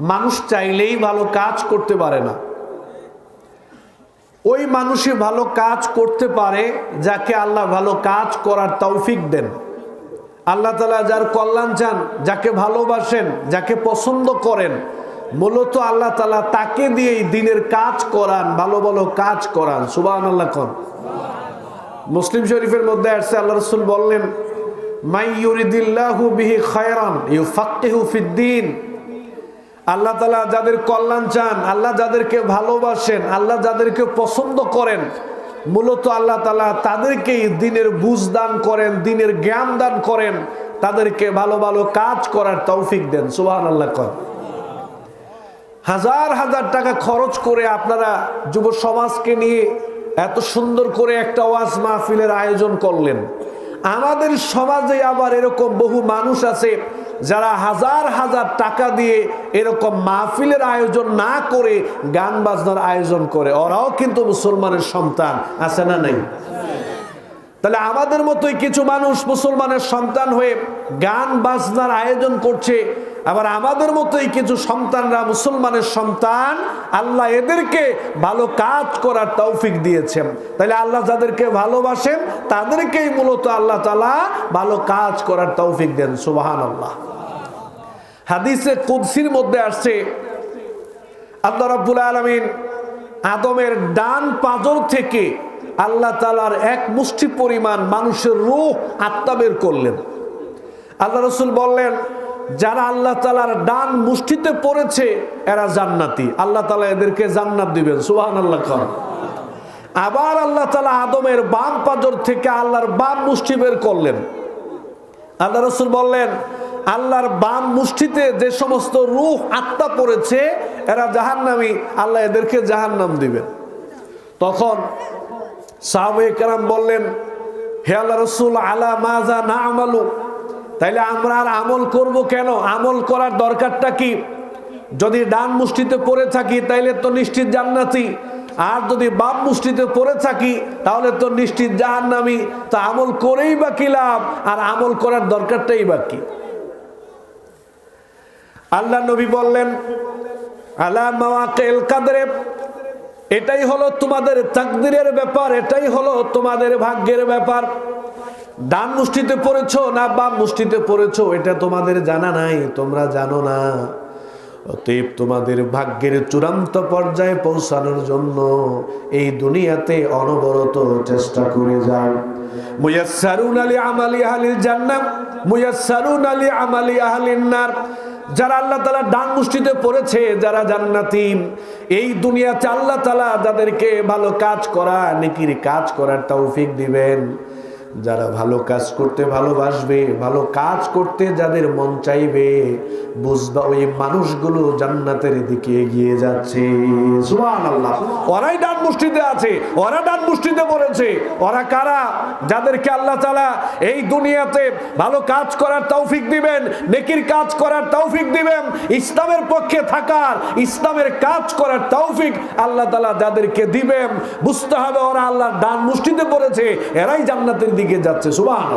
মানুষ চাইলেই ভালো কাজ করতে পারে না। ওই মানুষই ভালো কাজ করতে পারে যাকে আল্লাহ ভালো কাজ করার তৌফিক দেন। আল্লাহ তালা যার কল্যাণ চান, যাকে ভালোবাসেন, যাকে পছন্দ করেন, মূলত আল্লাহ তালা তাকে দিয়েই দিনের কাজ করান, ভালো ভালো কাজ করান। সুবাহ আল্লাহ কন। মুসলিম শরীফের মধ্যে আসছে, আল্লাহ রসুল বললেন মাই ইউরিদিল্লাহু বিহি খায়রান ইউ ইউফাক্কিহু ফিদ্দিন আল্লাহ তালা যাদের কল্যাণ চান, আল্লাহ যাদেরকে ভালোবাসেন, আল্লাহ যাদেরকে পছন্দ করেন, মূলত আল্লাহ তালা তাদেরকেই দিনের বুঝ দান করেন, দিনের জ্ঞান দান করেন, তাদেরকে ভালো ভালো কাজ করার তৌফিক দেন। সুবাহ আল্লাহ কর হাজার হাজার টাকা খরচ করে আপনারা যুব সমাজকে নিয়ে এত সুন্দর করে একটা ওয়াজ মাহফিলের আয়োজন করলেন। আমাদের সমাজে আবার এরকম বহু মানুষ আছে যারা হাজার হাজার টাকা দিয়ে এরকম মাহফিলের আয়োজন না করে গান বাজনার আয়োজন করে, ওরাও কিন্তু মুসলমানের সন্তান, আছে না নাই? তাহলে আমাদের মতোই কিছু মানুষ মুসলমানের সন্তান হয়ে গান বাজনার আয়োজন করছে, আবার আমাদের মতোই কিছু সন্তানরা মুসলমানের সন্তান, আল্লাহ এদেরকে ভালো কাজ করার তৌফিক দিয়েছেন। তাহলে আল্লাহ যাদেরকে ভালোবাসেন, তাদেরকেই মূলত আল্লাহ তালা ভালো কাজ করার তৌফিক দেন সুবাহান আল্লাহ হাদিসে কুদসির মধ্যে আসছে, আল্লাহ রাব্বুল আলমিন আদমের ডান পাজর থেকে আল্লাহ তালার এক মুষ্টি পরিমাণ মানুষের রূহ আত্মা বের করলেন। আল্লাহ রসুল বললেন, যারা আল্লাহ তালার ডান মুষ্টিতে পড়েছে, এরা জান্নাতি। আল্লাহ তালা এদেরকে জান্নাত দিবেন সুহান আল্লাহ খান আবার আল্লাহ তালা আদমের বাম পাজর থেকে আল্লাহর বাম মুষ্টি বের করলেন। আল্লাহ রসুল বললেন আল্লাহর বাম মুষ্টিতে যে সমস্ত রূহ আত্মা পড়েছে, এরা জাহান্নামি। আল্লাহ এদেরকে জাহান্নাম দিবেন। তখন সাহাবে কালাম বললেন, হে আল্লাহ রসুল, আলা মাজা না আমালু তাইলে আমরা আর আমল করব কেন? আমল করার দরকারটা কি? যদি ডান মুষ্টিতে পড়ে থাকি, তাইলে তো নিশ্চিত জান্নাতি। আর যদি বাম মুষ্টিতে পড়ে থাকি, তাহলে তো নিশ্চিত জাহান্নামি। তা আমল করেই বা কি লাভ? আর আমল করার দরকারটাই বা কি? আল্লাহ নবী বললেন, আলা মাওয়াকিল কাদরে। এটাই হলো তোমাদের তাকদিরের ব্যাপার, এটাই হলো তোমাদের ভাগ্যের ব্যাপার। ডান মুষ্টিতে পড়েছো না বাম মুষ্টিতে পড়েছো, এটা তোমাদের জানা নাই, তোমরা জানো না। অতএব তোমাদের ভাগ্যের চূড়ান্ত পর্যায়ে পৌঁছানোর জন্য এই দুনিয়াতে অনবরত চেষ্টা করে যাও। মুয়াসসারুন আলী আমালি আহলিল জান্নাত মুয়াসসারুন আলী আমালি আহলিন নার। যারা আল্লাহ তালা ডান মুষ্টিতে পড়েছে, যারা জান্নাতি, এই দুনিয়াতে আল্লাহ তালা যাদেরকে ভালো কাজ করা, নেকির কাজ করার তৌফিক দিবেন। যারা ভালো কাজ করতে ভালোবাসবে, ভালো কাজ করতে যাদের মন চাইবে, বুঝবা ওই মানুষগুলো জান্নাতের দিকে এগিয়ে যাচ্ছে। ওরাই ডান মুষ্টিতে আছে, ওরা ডান মুষ্টিতে পড়েছে ওরা কারা? যাদেরকে আল্লাহ তালা এই দুনিয়াতে ভালো কাজ করার তৌফিক দিবেন, নেকির কাজ করার তৌফিক দিবেন, ইসলামের পক্ষে থাকার, ইসলামের কাজ করার তৌফিক আল্লাহ তালা যাদেরকে দিবেন, বুঝতে হবে ওরা আল্লাহ ডান মুষ্টিতে পড়েছে এরাই জান্নাতের দিকে যাচ্ছে সুবাহ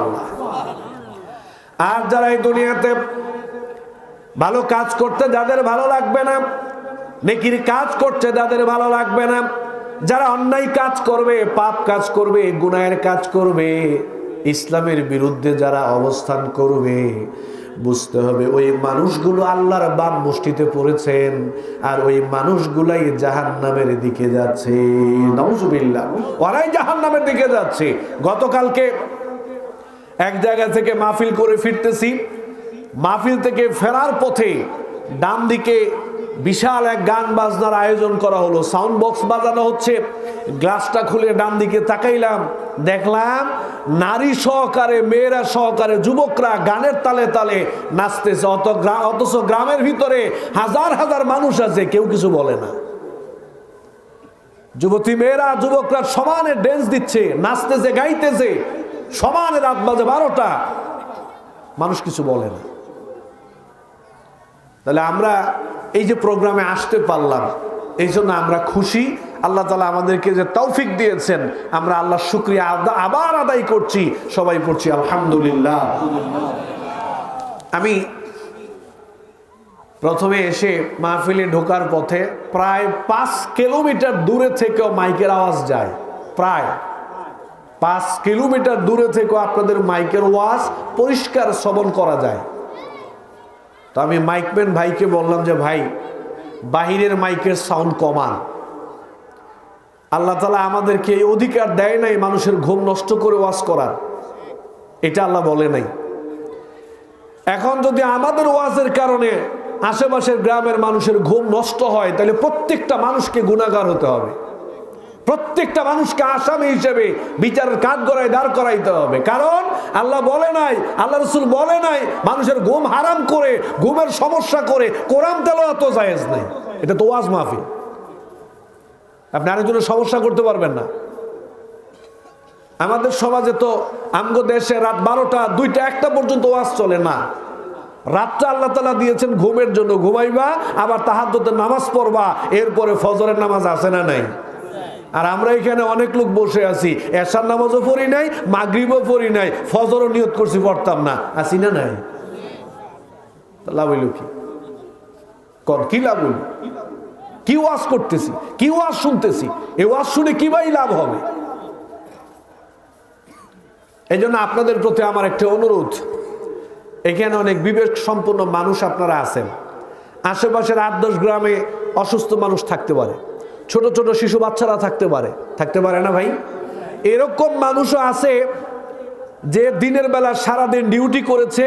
আর যারা এই দুনিয়াতে ভালো কাজ করতে যাদের ভালো লাগবে না, নেকির কাজ করছে যাদের ভালো লাগবে না, যারা অন্যায় কাজ করবে, পাপ কাজ করবে গুনায়ের কাজ করবে, ইসলামের বিরুদ্ধে যারা অবস্থান করবে বুঝতে হবে, ওই মানুষগুলো আল্লাহর বাম মুষ্টিতে পড়েছেন আর ওই মানুষগুলাই জাহান নামের দিকে যাচ্ছে। নজুবিল্লা ওরাই জাহান নামের দিকে যাচ্ছে। গতকালকে এক জায়গা থেকে মাহফিল করে ফিরতেছি। মাহফিল থেকে ফেরার পথে ডান দিকে বিশাল এক গান বাজনার আয়োজন করা হলো। সাউন্ড বক্স বাজানো হচ্ছে। গ্লাসটা খুলে ডান দিকে তাকাইলাম। দেখলাম নারী সহকারে, মেয়েরা সহকারে, যুবকরা গানের তালে তালে নাচতেছে। অত অথচ গ্রামের ভিতরে হাজার হাজার মানুষ আছে, কেউ কিছু বলে না। যুবতী মেয়েরা, যুবকরা সমানে ড্যান্স দিচ্ছে, নাচতেছে, গাইতেছে। সমানে রাত বাজে বারোটা, মানুষ কিছু বলে না। তাহলে আমরা এই যে প্রোগ্রামে আসতে পারলাম, এই জন্য আমরা খুশি। আল্লাহ তালা আমাদেরকে যে তৌফিক দিয়েছেন, আমরা আল্লাহ শুক্রিয়া আবার আদায় করছি, সবাই পড়ছি আলহামদুলিল্লাহ। আমি প্রথমে এসে মাহফিলে ঢোকার পথে প্রায় পাঁচ কিলোমিটার দূরে থেকেও মাইকের আওয়াজ যায়, প্রায় পাঁচ কিলোমিটার দূরে থেকেও আপনাদের মাইকের ওয়াজ পরিষ্কার শ্রবণ করা যায়। তো আমি মাইকম্যান ভাইকে বললাম যে, ভাই, বাহিরের মাইকের সাউন্ড কমান। আল্লাহ তালা আমাদেরকে এই অধিকার দেয় নাই মানুষের ঘুম নষ্ট করে ওয়াজ করার। এটা আল্লাহ বলে নাই। এখন যদি আমাদের ওয়াজের কারণে আশেপাশের গ্রামের মানুষের ঘুম নষ্ট হয়, তাহলে প্রত্যেকটা মানুষকে গুণাগার হতে হবে। প্রত্যেকটা মানুষকে আসামি হিসেবে বিচারের কাঠ গড়ায় দাঁড় করাইতে হবে। কারণ আল্লাহ বলে নাই, আল্লাহ রসুল বলে নাই, মানুষের ঘুম হারাম করে, ঘুমের সমস্যা করে কোরআন এত জায়েজ নাই। এটা তো ওয়াজ মাহফিল। আপনি আরেকজনের সমস্যা করতে পারবেন না। আমাদের সমাজে তো আমগো দেশে রাত বারোটা, দুইটা, একটা পর্যন্ত ওয়াজ চলে না। রাতটা আল্লাহ তালা দিয়েছেন ঘুমের জন্য, ঘুমাইবা, আবার তাহাদ্দতে নামাজ পড়বা, এরপরে ফজরের নামাজ আছে না নাই? আর আমরা এখানে অনেক লোক বসে আছি, এশার নামাজও পড়ি নাই, মাগরিবও পড়ি নাই, ফজরও নিয়ত করছি, পড়তাম না। আসি না নাই? লাভ হইল কি? কর, কি লাভ হইল? কি ওয়াজ করতেছি? কি ওয়াজ শুনতেছি? এ ওয়াজ শুনে কি বাই লাভ হবে? এই আপনাদের প্রতি আমার একটা অনুরোধ। এখানে অনেক বিবেক সম্পন্ন মানুষ আপনারা আছেন। আশেপাশের আট দশ গ্রামে অসুস্থ মানুষ থাকতে পারে। ছোট ছোট শিশু বাচ্চারা থাকতে পারে। থাকতে পারে না ভাই? এরকম মানুষও আছে যে দিনের বেলা সারাদিন ডিউটি করেছে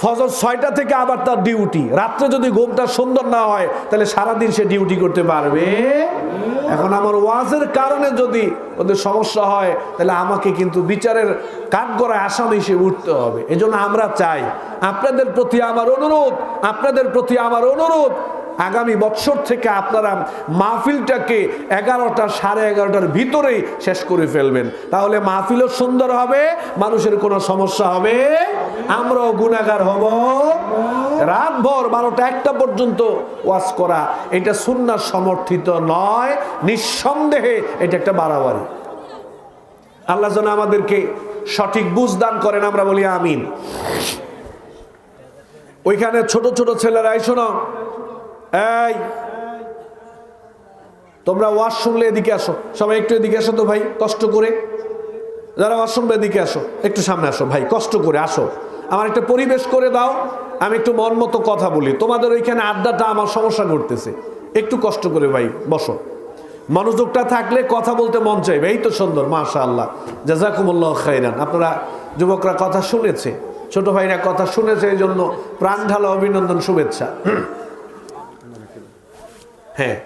ফজর ছয়টা থেকে আবার তার ডিউটি রাত্রে যদি ঘুমটা সুন্দর না হয়, তাহলে সারাদিন সে ডিউটি করতে পারবে। এখন আমার ওয়াজের কারণে যদি ওদের সমস্যা হয়, তাহলে আমাকে কিন্তু বিচারের কাঠগড়ায় আসামি হিসেবে উঠতে হবে। এজন্য আমরা চাই, আপনাদের প্রতি আমার অনুরোধ, আপনাদের প্রতি আমার অনুরোধ, আগামী বছর থেকে আপনারা মাহফিলটাকে এগারোটা সাড়ে এগারোটার ভিতরেই শেষ করে ফেলবেন। তাহলে মাহফিলও সুন্দর হবে, মানুষের কোনো সমস্যা হবে আমরাও গুণাগার হব। রাতভর বারোটা একটা পর্যন্ত ওয়াজ করা, এটা সুন্নার সমর্থিত নয়, নিঃসন্দেহে এটা একটা বাড়াবাড়ি। আল্লাহ যেন আমাদেরকে সঠিক বুঝ দান করেন, আমরা বলি আমিন। ওইখানে ছোট ছোট ছেলেরা এসো না এই, তোমরা ওয়াজ শুনলে এদিকে আসো। সবাই একটু এদিকে আসো তো ভাই, কষ্ট করে। যারা ওয়াজ শুনবে এদিকে আসো, একটু সামনে আসো ভাই, কষ্ট করে আসো। আমার একটা পরিবেশ করে দাও, আমি একটু মন মতো কথা বলি। তোমাদের ওইখানে আড্ডাটা আমার সমস্যা করতেছে একটু কষ্ট করে ভাই, বসো। মনোযোগটা থাকলে কথা বলতে মন চাইবে। এই তো সুন্দর মাশা আল্লাহ জাজাকুমুল্লাহ খাইরান। আপনারা যুবকরা কথা শুনেছে, ছোট ভাইরা কথা শুনেছে, এই জন্য প্রাণ ঢালা অভিনন্দন, শুভেচ্ছা। হ্যাঁ